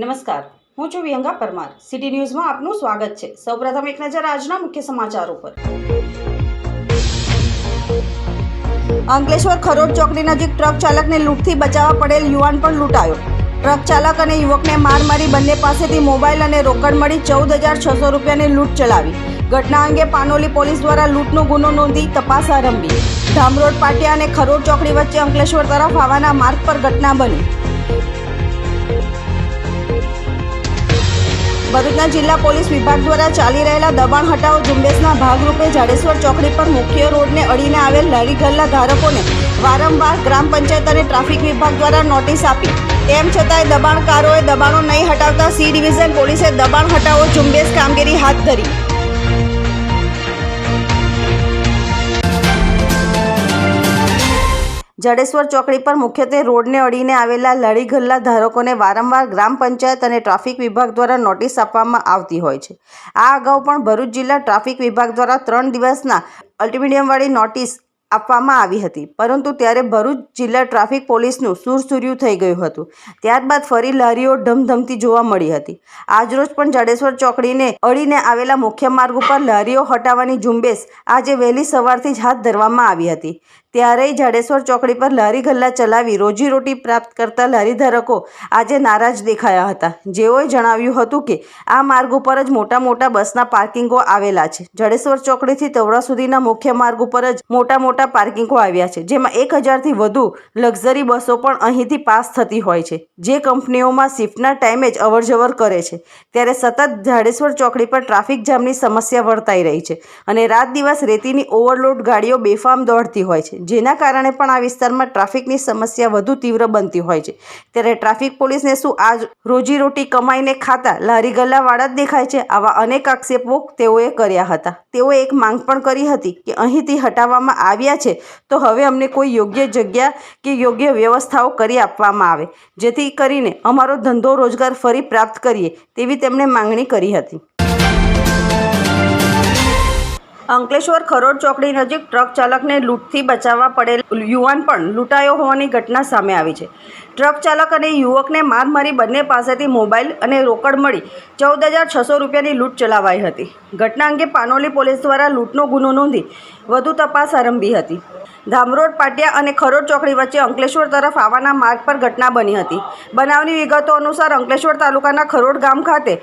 નમસ્કાર. હું છું વિહંગા પરમાર. સિટી ન્યૂઝમાં આપનું સ્વાગત છે. સૌપ્રથમ એક નજર આજના મુખ્ય સમાચારો પર. અંકલેશ્વર ખરોડ ચોકડી નજીક ટ્રક ચાલકને લૂંટથી બચાવવા પડેલ યુવાન પણ લૂંટાયો. ટ્રક ચાલક અને યુવકને માર મારી બંને પાસેથી મોબાઈલ અને રોકડ મળી ચૌદ હજાર છસો રૂપિયાની લૂંટ ચલાવી. ઘટના અંગે પાનોલી પોલીસ દ્વારા લૂંટનો ગુનો નોંધી તપાસ આરંભી. ધામરોડ પાટિયા અને ખરોડ ચોકડી વચ્ચે અંકલેશ્વર તરફ આવવાના માર્ગ પર ઘટના બની. ભરૂચના જિલ્લા પોલીસ વિભાગ દ્વારા ચાલી રહેલા દબાણ હટાવો ઝુંબેશના ભાગરૂપે જાડેશ્વર ચોકડી પર મુખ્ય રોડને અડીને આવેલ લારી ધારકોને વારંવાર ગ્રામ પંચાયત અને ટ્રાફિક વિભાગ દ્વારા નોટિસ આપી. તેમ છતાંય દબાણકારોએ દબાણો નહીં હટાવતા સી ડિવિઝન પોલીસે દબાણ હટાવો ઝુંબેશ કામગીરી હાથ ધરી. જડેશ્વર ચોકડી પર મુખ્યત્વે રોડને અડીને આવેલા લડી ગલ્લા ધારકોને વારંવાર ગ્રામ પંચાયત અને ટ્રાફિક વિભાગ દ્વારા નોટિસ આપવામાં આવતી હોય છે. આ અગાઉ પણ ભરૂચ જિલ્લા ટ્રાફિક વિભાગ દ્વારા ત્રણ દિવસના અલ્ટિમિડિયમવાળી નોટિસ આપવામાં આવી હતી. પરંતુ ત્યારે ભરૂચ જિલ્લા ટ્રાફિક પોલીસનું સુરસુર્યું થઈ ગયું હતું. ત્યારબાદ ફરી લારીઓ ધમધમતી જોવા મળી હતી. આજરોજ પણ જાડેશ્વર ચોકડીને અડીને આવેલા મુખ્ય માર્ગ ઉપર લારીઓ હટાવવાની ઝુંબેશ આજે વહેલી સવારથી જ હાથ ધરવામાં આવી હતી. ત્યારે જાડેશ્વર ચોકડી પર લારી ગલ્લા ચલાવી રોજીરોટી પ્રાપ્ત કરતા લારી ધારકો આજે નારાજ દેખાયા હતા. જેઓએ જણાવ્યું હતું કે, આ માર્ગ ઉપર જ મોટા મોટા બસના પાર્કિંગો આવેલા છે. જાડેશ્વર ચોકડીથી તવડા સુધીના મુખ્ય માર્ગ ઉપર જ મોટા મોટા પાર્કિંગો આવ્યા છે, જેમાં એક હજારથી વધુ લક્ઝરી બસો પણ અહીંથી પાસ થતી હોય છે, જે કંપનીઓમાં શિફ્ટના ટાઈમે જ અવરજવર કરે છે. ત્યારે સતત જાડેશ્વર ચોકડી પર ટ્રાફિક જામની સમસ્યા વર્તાઈ રહી છે અને રાત દિવસ રેતીની ઓવરલોડ ગાડીઓ બેફામ દોડતી હોય છે. જેના કારણે પણ આ વિસ્તારમાં ટ્રાફિકની સમસ્યા વધુ તીવ્ર બનતી હોય છે. ત્યારે ટ્રાફિક પોલીસને શું આજ રોજીરોટી કમાઈને ખાતા લારી ગલ્લાવાળા જ દેખાય છે? આવા અનેક આક્ષેપો તેઓએ કર્યા હતા. તેઓએ એક માંગ પણ કરી હતી કે અહીંથી હટાવવામાં આવ્યા છે તો હવે અમને કોઈ યોગ્ય જગ્યા કે યોગ્ય વ્યવસ્થાઓ કરી આપવામાં આવે. જેથી કરીને અમારો ધંધો રોજગાર ફરી પ્રાપ્ત કરીએ તેવી તેમણે માંગણી કરી હતી. અંકલેશ્વર ખરોડ ચોકડી નજીક ટ્રક ચાલકને લૂંટથી બચાવવા પડેલ યુવાન પણ લૂંટાયો હોવાની ઘટના સામે આવી છે. ટ્રક ચાલક અને યુવકને માર મારી બંને પાસેથી મોબાઈલ અને રોકડ મળી ચૌદ હજાર છસો રૂપિયાની લૂંટ ચલાવાઈ હતી. ઘટના અંગે પાનોલી પોલીસ દ્વારા લૂંટનો ગુનો નોંધી વધુ તપાસ આરંભી હતી. ધામરોડ, પાટિયા અને ખરોડ ચોકડી વચ્ચે અંકલેશ્વર તરફ આવવાના માર્ગ પર ઘટના બની હતી. બનાવની વિગતો અનુસાર અંકલેશ્વર તાલુકાના ખરોડ ગામ ખાતે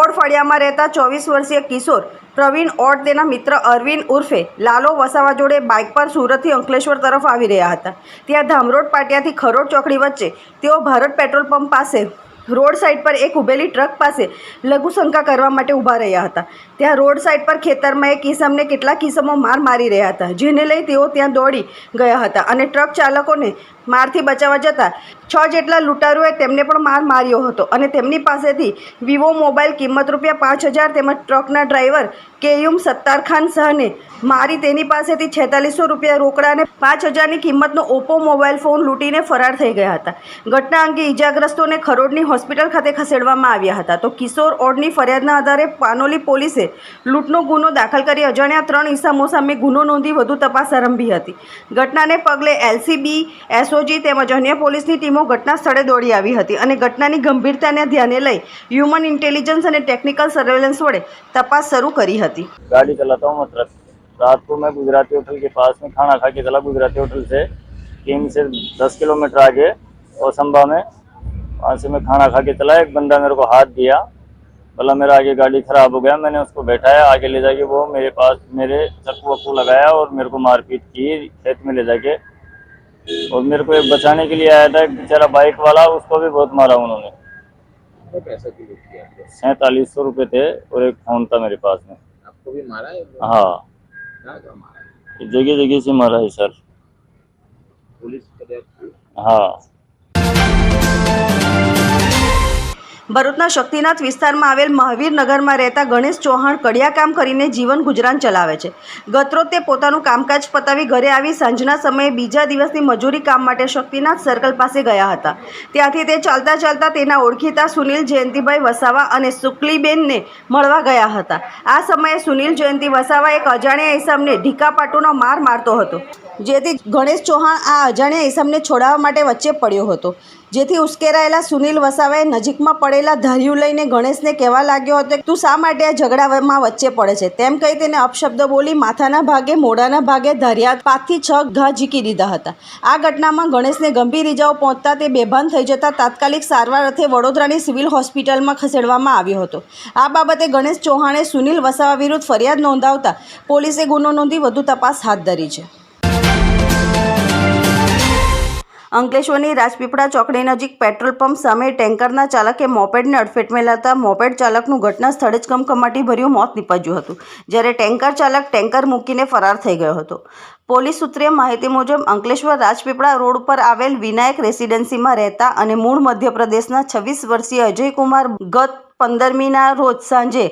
ઓડ ફળિયામાં રહેતા ચોવીસ વર્ષીય કિશોર પ્રવીણ ઓડ, તેના મિત્ર અરવિંદ ઉર્ફે લાલો વસાવા જોડે બાઇક પર સુરતથી અંકલેશ્વર તરફ આવી રહ્યા હતા. ત્યાં ધામરોડ, પાટિયાથી ખરોડ ચોકડી વચ્ચે તેઓ ભારત પેટ્રોલ પંપ પાસે રોડ સાઈડ પર એક ઊભેલી ટ્રક પાસે લઘુશંકા કરવા માટે ઊભા રહ્યા હતા. ત્યાં રોડ સાઈડ પર ખેતરમાં એક કિસમને કેટલા કિસમો માર મારી રહ્યા હતા, જેને લઈ તેઓ ત્યાં દોડી ગયા હતા અને ટ્રક ચાલકોને મારથી બચાવવા જતાં છ જેટલા લૂંટારુએ તેમને પણ માર માર્યો હતો અને તેમની પાસેથી વિવો મોબાઈલ કિંમત રૂપિયા પાંચ હજાર તેમજ ટ્રકના ડ્રાઈવર કેયુમ સત્તાર ખાન શાહને મારી તેની પાસેથી છેતાલીસો રૂપિયા રોકડા અને પાંચ હજારની કિંમતનો ઓપ્પો મોબાઈલ ફોન લૂંટીને ફરાર થઈ ગયા હતા. ઘટના અંગે ઈજાગ્રસ્તોને ખરોડની હોસ્પિટલ ખાતે ખસેડવામાં આવ્યા હતા. તો કિશોર ઓડની ફરિયાદના આધારે પાનોલી પોલીસે લૂંટનો ગુનો દાખલ કરી અજાણ્યા ત્રણ ઇસમો સામે ગુનો નોંધી વધુ તપાસ આરંભી હતી ઘટનાને પગલે એલસીબી એસઓજી તેમજ અન્ય પોલીસની ટીમો ઘટના સ્થળે દોડી આવી હતી અને ઘટનાની ગંભીરતાને ધ્યાને લઈ હ્યુમન ઇન્ટેલિજન્સ અને ટેકનિકલ સર્વેલન્સ વડે તપાસ શરૂ કરી હતી गाड़ी चलाता हूँ मैं ट्रक रात को मैं गुजराती होटल के पास में खाना खा के चला गुजराती होटल से किंग से दस किलोमीटर आगे ओसंबा में वहाँ से मैं खाना खा के चला एक बंदा मेरे को हाथ दिया बोला मेरा आगे गाड़ी खराब हो गया मैंने उसको बैठाया आगे ले जाके वो मेरे पास मेरे चक्कू वक्कू लगाया और मेरे को मारपीट की खेत में ले जाके। और मेरे को एक बचाने के लिए आया था एक बेचारा बाइक वाला उसको भी बहुत मारा उन्होंने। आपको सैंतालीस सौ रुपये थे और एक फ़ोन था मेरे पास में। आपको भी मारा है? हाँ। है? जगह जगह से मारा है सर। पुलिस हाँ। ભરૂચના શક્તિનાથ વિસ્તારમાં આવેલ મહાવીર નગરમાં રહેતા ગણેશ ચૌહાણ કડિયા કામ કરીને જીવન ગુજરાન ચલાવે છે. ગતરોજ તે પોતાનું કામકાજ પતાવી ઘરે આવી સાંજના સમયે બીજા દિવસની મજૂરી કામ માટે શક્તિનાથ સર્કલ પાસે ગયા હતા. ત્યાંથી તે ચાલતા ચાલતા તેના ઓળખીતા સુનિલ જયંતિભાઈ વસાવા અને શુક્લીબેનને મળવા ગયા હતા. આ સમયે સુનિલ જયંતિ વસાવા એક અજાણ્યા ઇસમને ઢીકાપાટુનો માર મારતો હતો, જેથી ગણેશ ચૌહાણ આ અજાણ્યા ઈસમને છોડાવવા માટે વચ્ચે પડ્યો હતો. જેથી ઉશ્કેરાયેલા સુનિલ વસાવાએ નજીકમાં પડેલા ધાર્યું લઈને ગણેશને કહેવા લાગ્યો હતો તું શા માટે આ ઝઘડામાં વચ્ચે પડે છે? તેમ કહી તેને અપશબ્દ બોલી માથાના ભાગે, મોઢાના ભાગે ધાર્યા પાંચથી છ ઘા ઝીકી દીધા હતા. આ ઘટનામાં ગણેશને ગંભીર ઇજાઓ પહોંચતા તે બેભાન થઈ જતા તાત્કાલિક સારવાર અર્થે વડોદરાની સિવિલ હોસ્પિટલમાં ખસેડવામાં આવ્યો હતો. આ બાબતે ગણેશ ચૌહાણે સુનિલ વસાવા વિરુદ્ધ ફરિયાદ નોંધાવતા પોલીસે ગુનો નોંધી વધુ તપાસ હાથ ધરી છે. અંકલેશ્વરની રાજપીપળા ચોકડી નજીક પેટ્રોલ પંપ સામે ટેન્કરના ચાલકે મોપેડને અડફેટમાં લેતા મોપેડ ચાલકનું ઘટના સ્થળે જ કમકમાટી ભર્યું મોત નીપજ્યું હતું, જ્યારે ટેન્કર ચાલક ટેન્કર મૂકીને ફરાર થઈ ગયો હતો. પોલીસ સૂત્રીય માહિતી મુજબ, અંકલેશ્વર રાજપીપળા રોડ પર આવેલ વિનાયક રેસિડેન્સીમાં રહેતા અને મૂળ મધ્યપ્રદેશના છવ્વીસ વર્ષીય અજયકુમાર ગત પંદરમીના રોજ સાંજે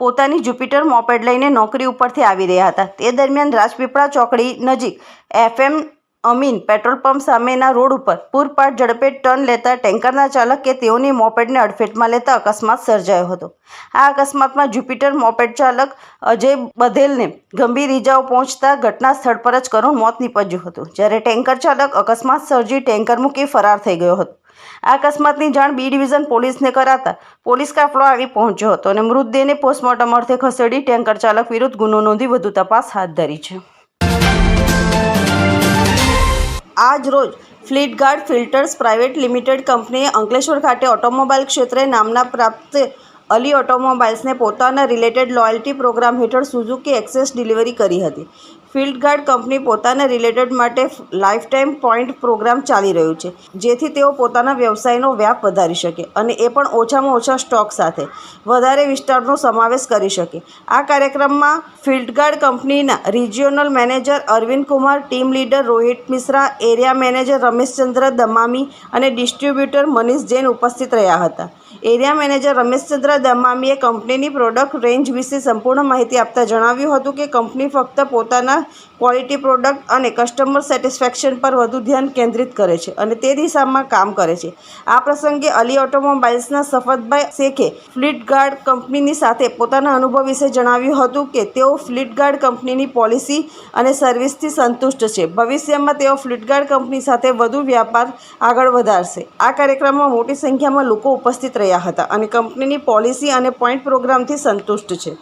પોતાની જુપિટર મોપેડ લઈને નોકરી ઉપરથી આવી રહ્યા હતા. તે દરમિયાન રાજપીપળા ચોકડી નજીક એફએમ અમીન પેટ્રોલ પંપ સામેના રોડ ઉપર પૂરપાટ ઝડપે ટર્ન લેતા ટેન્કરના ચાલકે તેઓની મોપેડને અડફેટમાં લેતા અકસ્માત સર્જાયો હતો. આ અકસ્માતમાં જુપિટર મોપેડ ચાલક અજય બધેલને ગંભીર ઇજાઓ પહોંચતા ઘટના સ્થળ પર જ કરુણ મોત નીપજ્યું હતું, જ્યારે ટેન્કર ચાલક અકસ્માત સર્જી ટેન્કર મૂકી ફરાર થઈ ગયો હતો. આ અકસ્માતની જાણ બી ડિવિઝન પોલીસને કરાતા પોલીસ કાફલો આવી પહોંચ્યો હતો અને મૃતદેહને પોસ્ટમોર્ટમ અર્થે ખસેડી ટેન્કર ચાલક વિરુદ્ધ ગુનો નોંધી વધુ તપાસ હાથ ધરી છે. આજ રોજ ફ્લીટગાર્ડ ફિલ્ટર્સ પ્રાઇવેટ લિમિટેડ કંપનીએ અંકલેશ્વર ખાતે ઓટોમોબાઈલ ક્ષેત્રે નામના પ્રાપ્ત અલી ઓટોમોબાઈલ્સને પોતાના રિલેટેડ લોયલ્ટી પ્રોગ્રામ હેઠળ સુઝુકી એક્સેસ ડિલિવરી કરી હતી. ફિલ્ડગાર્ડ કંપની પોતાના રિલેટેડ માટે લાઈફ ટાઈમ પોઈન્ટ પ્રોગ્રામ ચાલી રહ્યું છે, જેથી તેઓ પોતાના વ્યવસાયનો વ્યાપ વધારી શકે અને એ પણ ઓછામાં ઓછા સ્ટોક સાથે વધારે વિસ્તારનો સમાવેશ કરી શકે. આ કાર્યક્રમમાં ફિલ્ડ ગાર્ડ કંપનીના regional manager Arvind Kumar, team leader Rohit Mishra, area manager Rameshchandra Damami અને ડિસ્ટ્રીબ્યુટર મનીષ જૈન ઉપસ્થિત રહ્યા હતા. એરિયા મેનેજર રમેશચંદ્ર દમામીએ કંપનીની પ્રોડક્ટ રેન્જ વિશે સંપૂર્ણ માહિતી આપતા જણાવ્યું હતું કે કંપની ફક્ત પોતાના ક્વોલિટી પ્રોડક્ટ અને કસ્ટમર સેટિસ્ફેક્શન પર વધુ ધ્યાન કેન્દ્રિત કરે છે અને તે દિશામાં કામ કરે છે. આ પ્રસંગે અલી ઓટોમોબાઇલ્સના સફતભાઈ શેખે ફ્લિટગાર્ડ કંપનીની સાથે પોતાના અનુભવ વિશે જણાવ્યું હતું કે તેઓ ફ્લિટગાર્ડ કંપનીની પોલિસી અને સર્વિસથી સંતુષ્ટ છે. ભવિષ્યમાં તેઓ ફ્લિટગાર્ડ કંપની સાથે વધુ વ્યાપાર આગળ વધારશે. આ કાર્યક્રમમાં મોટી સંખ્યામાં લોકો ઉપસ્થિત રહ્યા હતા અને કંપનીની પોલિસી અને પોઈન્ટ પ્રોગ્રામથી સંતુષ્ટ છે.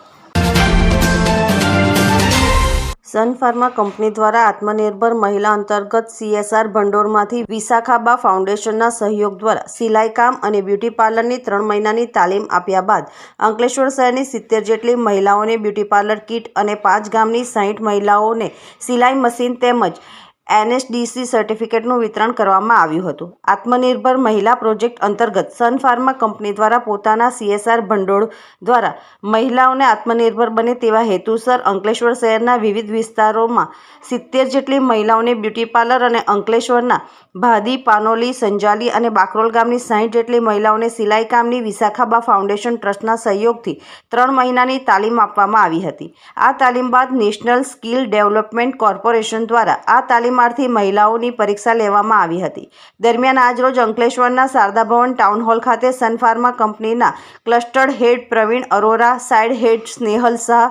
સન ફાર્મા કંપની દ્વારા આત્મનિર્ભર મહિલા અંતર્ગત સીએસઆર ભંડોળમાંથી વિશાખાબા ફાઉન્ડેશનના સહયોગ દ્વારા સિલાઈ કામ અને બ્યુટી પાર્લરની ત્રણ મહિનાની તાલીમ આપ્યા બાદ અંકલેશ્વર શહેરની સિત્તેર જેટલી મહિલાઓને બ્યુટી પાર્લર કીટ અને પાંચ ગામની સાહીઠ મહિલાઓને સિલાઈ મશીન તેમજ એનએસડીસી સર્ટિફિકેટનું વિતરણ કરવામાં આવ્યું હતું. આત્મનિર્ભર મહિલા પ્રોજેક્ટ અંતર્ગત સન ફાર્મા કંપની દ્વારા પોતાના સીએસઆર ભંડોળ દ્વારા મહિલાઓને આત્મનિર્ભર બને તેવા હેતુસર અંકલેશ્વર શહેરના વિવિધ વિસ્તારોમાં સિત્તેર જેટલી મહિલાઓને બ્યુટી પાર્લર અને અંકલેશ્વરના ભાદી, પાનોલી, સંજાલી અને બાકરોલ ગામની સાહીઠ જેટલી મહિલાઓને સિલાઈ કામની વિશાખાબા ફાઉન્ડેશન ટ્રસ્ટના સહયોગથી ત્રણ મહિનાની તાલીમ આપવામાં આવી હતી. આ તાલીમ બાદ નેશનલ સ્કિલ ડેવલપમેન્ટ કોર્પોરેશન દ્વારા આ તાલીમાર્થી મહિલાઓની પરીક્ષા લેવામાં આવી હતી. દરમિયાન આજરોજ અંકલેશ્વરના શારદા ભવન ટાઉન હોલ ખાતે સનફાર્મા કંપનીના clustered head Pravin Arora, site head Snehal Shah,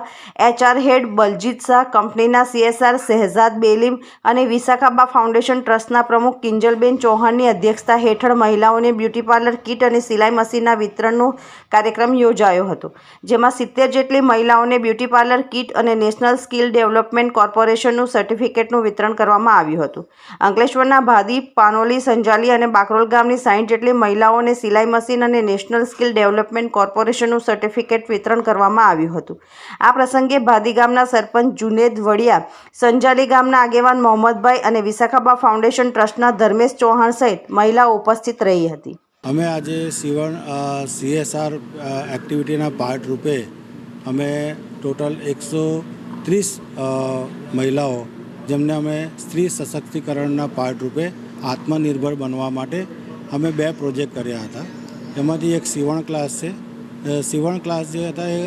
HR head Baljit Shah, કંપનીના સીએસઆર શહેજાદ બેલીમ અને વિશાખાબા ફાઉન્ડેશન ટ્રસ્ટના પ્રમુખ કિંજલબેન ચૌહાણની અધ્યક્ષતા હેઠળ મહિલાઓને બ્યુટી પાર્લર કીટ અને સિલાઈ મશીનના વિતરણનો કાર્યક્રમ યોજાયો હતો, જેમાં સિત્તેર જેટલી મહિલાઓને બ્યુટી પાર્લર કીટ અને નેશનલ સ્કિલ ડેવલપમેન્ટ કોર્પોરેશનનું સર્ટિફિકેટનું વિતરણ કરવામાં આવ્યું હતું. અંકલેશ્વરના ભાદી, પાનોલી, સંજાલી અને બાકરોલ ગામની સાઠ જેટલી મહિલાઓને સિલાઈ મશીન અને નેશનલ સ્કિલ ડેવલપમેન્ટ કોર્પોરેશનનું સર્ટિફિકેટ વિતરણ કરવામાં આવ્યું હતું. આ પ્રસંગે ભાદી ગામના સરપંચ જુનેદ વડિયા, સંજાલી ગામના આગેવાન મોહમ્મદભાઈ અને વિશાખાબા ફાઉન્ડેશન ટ્રસ્ટના ધર્મેશ ચૌહાણ સહિત મહિલાઓ ઉપસ્થિત રહી હતી. અમે આજે સીવણ સીએસઆર એક્ટિવિટીના પાર્ટ રૂપે અમે ટોટલ એકસો ત્રીસ મહિલાઓ જેમને અમે સ્ત્રી સશક્તિકરણના પાર્ટરૂપે આત્મનિર્ભર બનવા માટે અમે બે પ્રોજેક્ટ કર્યા હતા. એમાંથી એક સીવણ ક્લાસ છે. સીવણ ક્લાસ જે હતા એ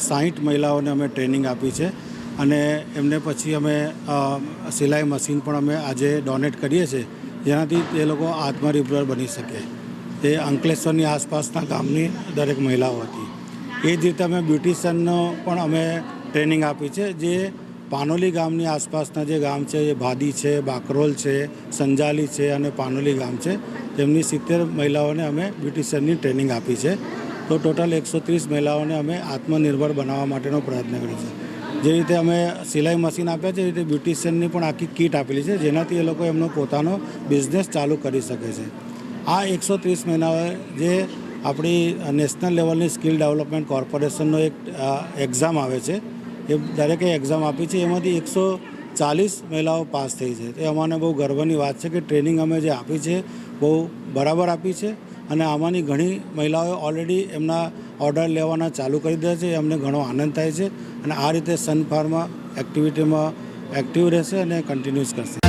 સાહીઠ મહિલાઓને અમે ટ્રેનિંગ આપી છે અને એમને પછી અમે સિલાઈ મશીન પણ અમે આજે ડોનેટ કરીએ છીએ. જેનાથી તે લોકો આત્મનિર્ભર બની શકે. એ અંકલેશ્વરની આસપાસના ગામની દરેક મહિલાઓ હતી. એ જ રીતે અમે બ્યુટિશિયનનો પણ અમે ટ્રેનિંગ આપી છે, જે પાનોલી ગામની આસપાસના જે ગામ છે, એ ભાદી છે, બાકરોલ છે, સંજાલી છે અને પાનોલી ગામ છે. તેમની સિત્તેર મહિલાઓને અમે બ્યુટિશિયનની ટ્રેનિંગ આપી છે. તો ટોટલ એકસો ત્રીસ મહિલાઓને અમે આત્મનિર્ભર બનાવવા માટેનો પ્રયત્ન કર્યો છે. જે રીતે અમે સિલાઈ મશીન આપ્યા છે, એ રીતે બ્યુટિશિયનની પણ આખી કીટ આપેલી છે, જેનાથી એ લોકો એમનો પોતાનો બિઝનેસ ચાલુ કરી શકે છે. આ એકસો ત્રીસ મહિનાઓએ જે આપણી નેશનલ લેવલની સ્કિલ ડેવલપમેન્ટ કોર્પોરેશનનો એક એક્ઝામ આવે છે એ દરેકે એક્ઝામ આપી છે, એમાંથી એકસો ચાલીસ મહિલાઓ પાસ થઈ છે. તે અમાને બહુ ગર્વની વાત છે કે ટ્રેનિંગ અમે જે આપી છે, બહુ બરાબર આપી છે અને આમાંની ઘણી મહિલાઓએ ઓલરેડી એમના ઓર્ડર લેવાના ચાલુ કરી દીધા છે, અમને ઘણો આનંદ થાય છે અને આ રીતે સન ફાર્મા એક્ટિવિટીમાં એક્ટિવ રહેશે અને કન્ટિન્યુઅસ કરશે.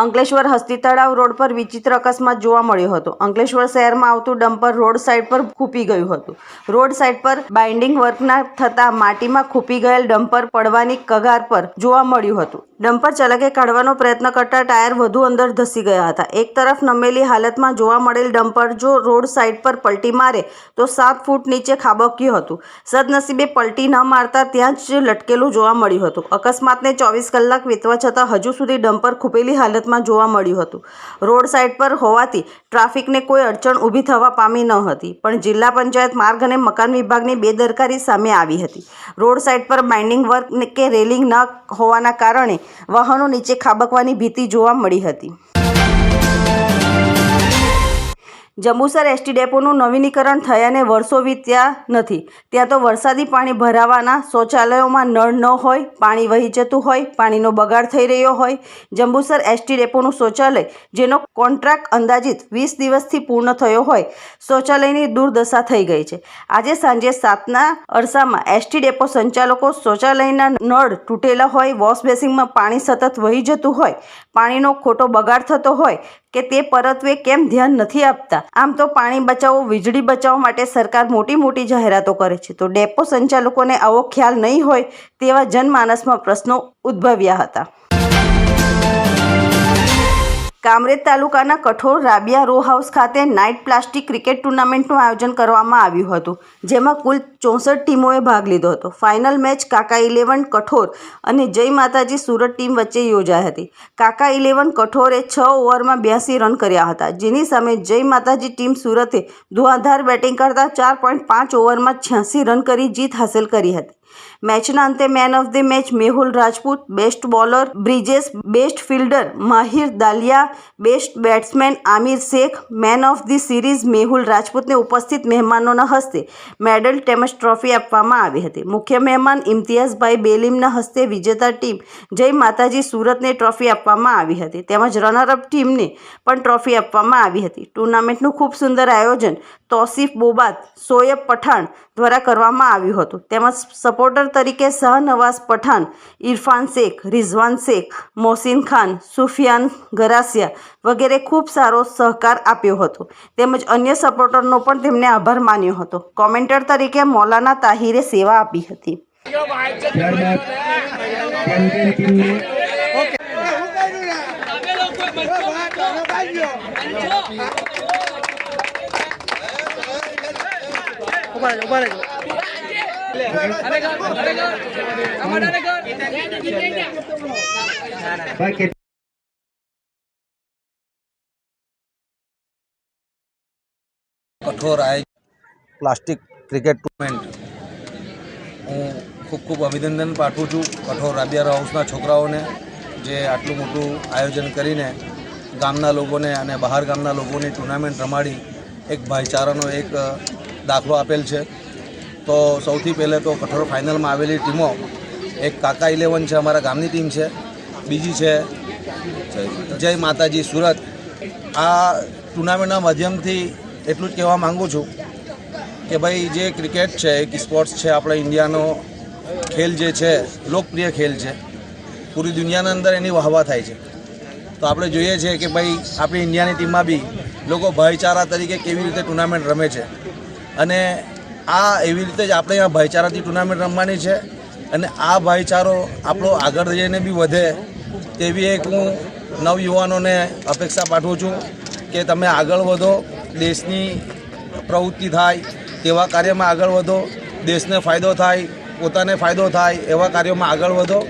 અંકલેશ્વર હસ્તી તળાવ રોડ પર વિચિત્ર અકસ્માત જોવા મળ્યો હતો. અંકલેશ્વર શહેરમાં આવતું ડમ્પર રોડ સાઈડ પર ખૂપી ગયું હતું. રોડ સાઈડ પર બાઇન્ડિંગ વર્કના થતા માટીમાં ખૂપી ગયેલ ડમ્પર પડવાની કગાર પર જોવા મળ્યું હતું. ડમ્પર ચાલકે કાઢવાનો પ્રયત્ન કરતા ટાયર વધુ અંદર ધસી ગયા હતા. એક તરફ નમેલી હાલતમાં જોવા મળેલ ડમ્પર જો રોડ સાઈડ પર પલટી મારે, તો સાત ફૂટ નીચે ખાબક્યું હતું. સદનસીબે પલટી ન મારતા ત્યાં જ લટકેલું જોવા મળ્યું હતું. અકસ્માતને ચોવીસ કલાક વીતવા છતાં હજુ સુધી ડમ્પર ખૂપેલી હાલતમાં જોવા મળ્યું હતું. રોડ સાઈડ પર હોવાથી ટ્રાફિકને કોઈ અડચણ ઊભી થવા પામી ન હતી, પણ જિલ્લા પંચાયત માર્ગ અને મકાન વિભાગની બેદરકારી સામે આવી હતી. રોડ સાઈડ પર બાઇન્ડિંગ વર્ક કે રેલિંગ ન હોવાના કારણે વાહનો નીચે ખાબકવાની ભીતિ જોવા મળી હતી. જંબુસર એસટી ડેપોનું નવીનીકરણ થયાને વર્ષો વીત્યા નથી. ત્યાં તો વરસાદી પાણી ભરાવાના શૌચાલયોમાં નળ ન હોય, પાણી વહી જતું હોય, પાણીનો બગાડ થઈ રહ્યો હોય. જંબુસર એસટી ડેપોનું શૌચાલય, જેનો કોન્ટ્રાક્ટ અંદાજિત વીસ દિવસથી પૂર્ણ થયો હોય, શૌચાલયની દુર્દશા થઈ ગઈ છે. આજે સાંજે સાતના અરસામાં એસટી ડેપો સંચાલકો શૌચાલયના નળ તૂટેલા હોય વોશ બેસિંગમાં પાણી સતત વહી જતું હોય, પાણીનો ખોટો બગાડ થતો હોય કે તે પરત્વે કેમ ધ્યાન નથી આપતા? આમ તો પાણી બચાવો, વીજળી બચાવો માટે સરકાર મોટી મોટી જાહેરાતો કરે છે. તો ડેપો સંચાલકોને આવો ખ્યાલ નહીં હોય તેવા જનમાનસમાં પ્રશ્નો ઉદ્ભવ્યા હતા. કામરેજ તાલુકાના કઠોર રાબિયા રો હાઉસ ખાતે નાઇટ પ્લાસ્ટિક ક્રિકેટ ટુર્નામેન્ટનું આયોજન કરવામાં આવ્યું હતું, જેમાં કુલ ચોસઠ ટીમોએ ભાગ લીધો હતો. ફાઇનલ મેચ કાકા ઇલેવન કઠોર અને જય માતાજી સુરત ટીમ વચ્ચે યોજાઈ હતી. કાકા ઇલેવન કઠોરે છ ઓવરમાં બ્યાસી રન કર્યા હતા, જેની સામે જય માતાજી ટીમ સુરતે ધુઆધાર બેટિંગ કરતા ચાર પોઈન્ટ પાંચ ઓવરમાં છ્યાસી રન કરી જીત હાંસલ કરી હતી. મેચના અંતે man of the match Mehul Rajput, best bowler Brijesh, best fielder Mahir Daliya, best batsman Aamir Shaikh, man of the series Mehul રાજપૂતને ઉપસ્થિત મહેમાનોના હસ્તે મેડલ તેમજ ટ્રોફી આપવામાં આવી હતી. મુખ્ય મહેમાન ઇમ્તિયાઝભાઈ બેલીમના હસ્તે વિજેતા ટીમ જય માતાજી સુરતને ટ્રોફી આપવામાં આવી હતી. તેમજ રનરઅપ ટીમને પણ ટ્રોફી આપવામાં આવી હતી. ટુર્નામેન્ટનું ખૂબ સુંદર આયોજન તોસીફ બોબાત, સોયબ પઠાણ દ્વારા કરવામાં આવ્યું હતું. તેમજ સપોર્ટર તરીકે શાહનવાઝ પઠાણ, ઇરફાન શેખ, રિઝવાન શેખ, મોહસિન ખાન, સુફિયાન ગરાસિયા વગેરે ખૂબ સારો સહકાર આપ્યો હતો. તેમજ અન્ય સપોર્ટરનો પણ તેમને આભાર માન્યો હતો. કોમેન્ટર તરીકે મૌલાના તાહિરે સેવા આપી હતી. ઊભા ટીમને કઠોર આયોજન, પ્લાસ્ટિક ક્રિકેટ ટુર્નામેન્ટ. હું ખૂબ ખૂબ અભિનંદન પાઠવું છું કઠોર રાબિયાર હાઉસના છોકરાઓને જે આટલું મોટું આયોજન કરીને ગામના લોકોને અને બહાર ગામના લોકોની ટુર્નામેન્ટ રમાડી એક ભાઈચારાનો એક દાખલો આપેલ છે. તો સૌથી પહેલે તો કઠોર ફાઇનલમાં આવેલી ટીમો, એક કાકા ઇલેવન છે, અમારા ગામની ટીમ છે, બીજી છે, જય માતાજી, સુરત. આ ટુર્નામેન્ટના માધ્યમથી એટલું જ કહેવા માગું છું કે ભાઈ, જે ક્રિકેટ છે, એક સ્પોર્ટ્સ છે, આપણા ઇન્ડિયાનો ખેલ જે છે, લોકપ્રિય ખેલ છે, પૂરી દુનિયાના અંદર એની વાહવા થાય છે. તો આપણે જોઈએ છીએ કે ભાઈ, આપણી ઇન્ડિયાની ટીમમાં બી લોકો ભાઈચારા તરીકે કેવી રીતે ટુર્નામેન્ટ રમે છે. અને આ એવી રીતે જ આપણે અહીંયા ભાઈચારાથી ટુર્નામેન્ટ રમવાની છે અને આ ભાઈચારો આપણો આગળ જઈને બી વધે તેવી એક હું નવયુવાનોને અપેક્ષા પાઠવું છું કે તમે આગળ વધો, દેશની પ્રવૃત્તિ થાય, તેવા કાર્યમાં આગળ વધો, દેશને ફાયદો થાય, પોતાને ફાયદો થાય એવા કાર્યોમાં આગળ વધો.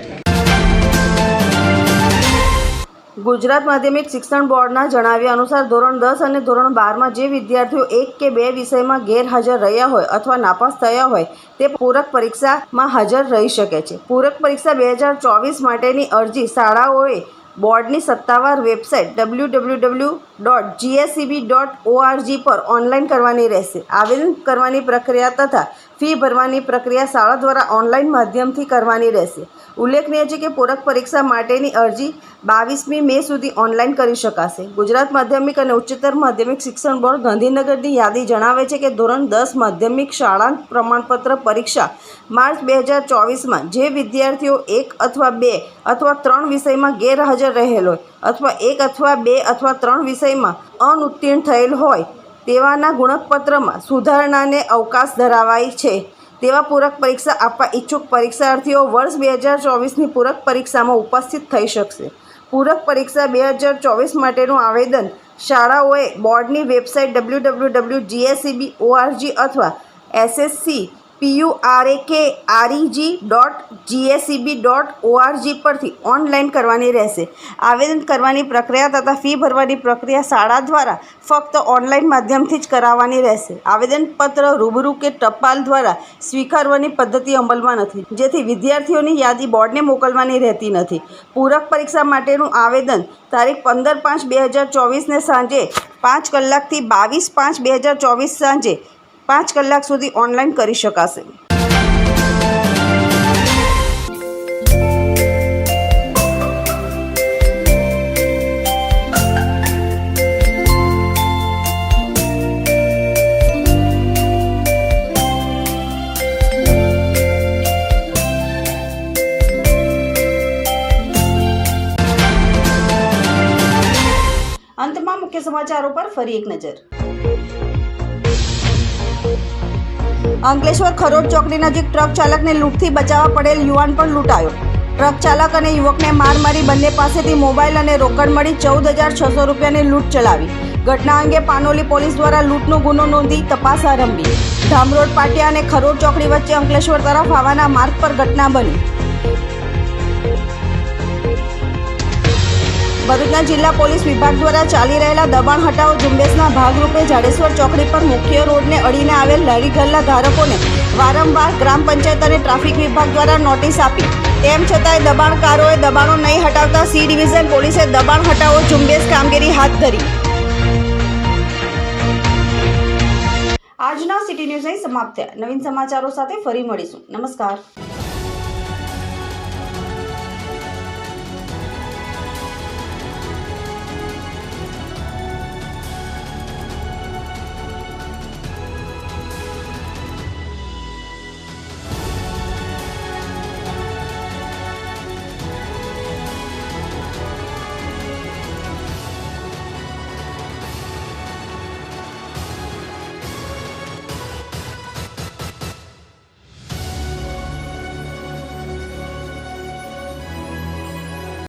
ગુજરાત માધ્યમિક શિક્ષણ બોર્ડના જણાવ્યા અનુસાર ધોરણ દસ અને ધોરણ બારમાં જે વિદ્યાર્થીઓ એક કે બે વિષયમાં ગેરહાજર રહ્યા હોય અથવા નાપાસ થયા હોય, તે પૂરક પરીક્ષામાં હાજર રહી શકે છે. પૂરક પરીક્ષા બે હજાર ચોવીસ માટેની અરજી શાળાઓએ બોર્ડની સત્તાવાર website W W W dot GSCB dot ORG પર ઓનલાઈન કરવાની રહેશે. આવેદન કરવાની પ્રક્રિયા તથા ફી ભરવાની પ્રક્રિયા શાળા દ્વારા ઓનલાઈન માધ્યમથી કરવાની રહેશે. ઉલ્લેખનીય છે કે પૂરક પરીક્ષા માટેની અરજી બાવીસમી મે સુધી ઓનલાઈન કરી શકાશે. ગુજરાત માધ્યમિક અને ઉચ્ચતર માધ્યમિક શિક્ષણ બોર્ડ ગાંધીનગરની યાદી જણાવે છે કે ધોરણ દસ માધ્યમિક શાળા પ્રમાણપત્ર પરીક્ષા માર્ચ બે હજાર ચોવીસમાં જે વિદ્યાર્થીઓ એક અથવા બે અથવા ત્રણ વિષયમાં ગેરહાજર રહેલ હોય અથવા એક અથવા બે અથવા ત્રણ વિષયમાં અનુત્તીર્ણ થયેલ હોય તેવાના ગુણપત્રમાં સુધારણાને અવકાશ ધરાવાય છે. તેવા પૂરક પરીક્ષા આપવા ઈચ્છુક પરીક્ષાર્થીઓ વર્ષ બે હજાર ચોવીસની પૂરક પરીક્ષામાં ઉપસ્થિત થઈ શકશે. પૂરક પરીક્ષા બે હજાર ચોવીસ માટેનું આવેદન શાળાઓએ બોર્ડની website W W W GSCB ORG અથવા SSC PURA K REG dot GACB dot ORG પરથી ઓનલાઈન કરવાની રહેશે. આવેદન કરવાની પ્રક્રિયા તથા ફી ભરવાની પ્રક્રિયા શાળા દ્વારા ફક્ત ઓનલાઈન માધ્યમથી જ કરાવવાની રહેશે. આવેદનપત્ર રૂબરૂ કે ટપાલ દ્વારા સ્વીકારવાની પદ્ધતિ અમલમાં નથી, જેથી વિદ્યાર્થીઓની યાદી બોર્ડને મોકલવાની રહેતી નથી. પૂરક પરીક્ષા માટેનું આવેદન તારીખ પંદર પાંચ બે હજાર ચોવીસને સાંજે પાંચ કલાકથી બાવીસ પાંચ બે હજાર ચોવીસ સાંજે પાંચ કલાક સુધી ઓનલાઈન કરી શકાશે. અંતમાં મુખ્ય સમાચારો પર ફરી એક નજર. અંકલેશ્વર ખરોડ ચોકડી નજીક ટ્રક ચાલકને લૂંટથી બચાવવા પડેલ યુવાન પણ લૂંટાયો. ટ્રક ચાલક અને યુવકને માર મારી બંને પાસેથી મોબાઈલ અને રોકડ મળી ચૌદ હજાર છસો રૂપિયાની લૂંટ ચલાવી. ઘટના અંગે પાનોલી પોલીસ દ્વારા લૂંટનો ગુનો નોંધી તપાસ આરંભી. ધામરોડ પાટિયા અને ખરોડ ચોકડી વચ્ચે અંકલેશ્વર તરફ આવવાના માર્ગ પર ઘટના બની. ભરૂચના જિલ્લા પોલીસ વિભાગ દ્વારા ચાલી રહેલા દબાણ હટાવો ઝુંબેશના ભાગરૂપે જાડેશ્વર ચોકડી પર મુખ્ય રોડને અડીને આવેલ લારી ગલ્લા ધારકોને વારંવાર ગ્રામ પંચાયત અને ટ્રાફિક વિભાગ દ્વારા નોટિસ આપી. તેમ છતાંય દબાણકારોએ દબાણો નહીં હટાવતા સી ડિવિઝન પોલીસે દબાણ હટાવો ઝુંબેશ કામગીરી હાથ ધરી. આજના સિટી ન્યૂઝ અહીં સમાપ્ત થયા. નવીન સમાચારો સાથે ફરી મળીશું. નમસ્કાર.